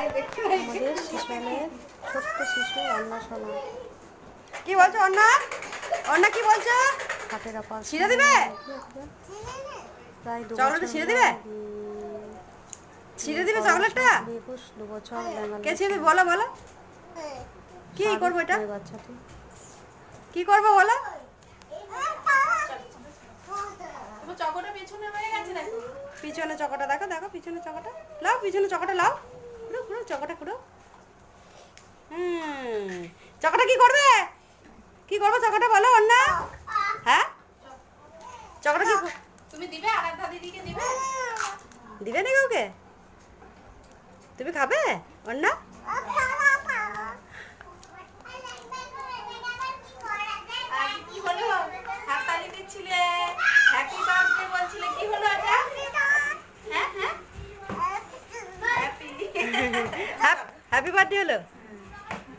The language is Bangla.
আমাদের শিশমের ছোট্ট শিশু কি বলছো অন্না? অন্না কি বলছো? ছিঁড়ে দিবে? প্রায় দু চকলেটটা ছিঁড়ে দিবে? ছিঁড়ে দিবে চকলেটটা? একুশ দু বছর কে ছিঁড়ে দিবে? বলো বলো। কি করব এটা? কি করব বলো? পিছনে চকটা দেখো দেখো পিছনে চকটা। লাও পিছনে চকটা লাও। চকটা খুঁড়ো। হুম চকাটা কি করবে? কি করব চকাটা বলো অন্যা হ্যাঁ? চকাটা কি তুমি দিবে আরাধ্যা দিদিকে দিবে? দিবে না কাউকে? তুমি খাবে অন্না? Happy birthday hello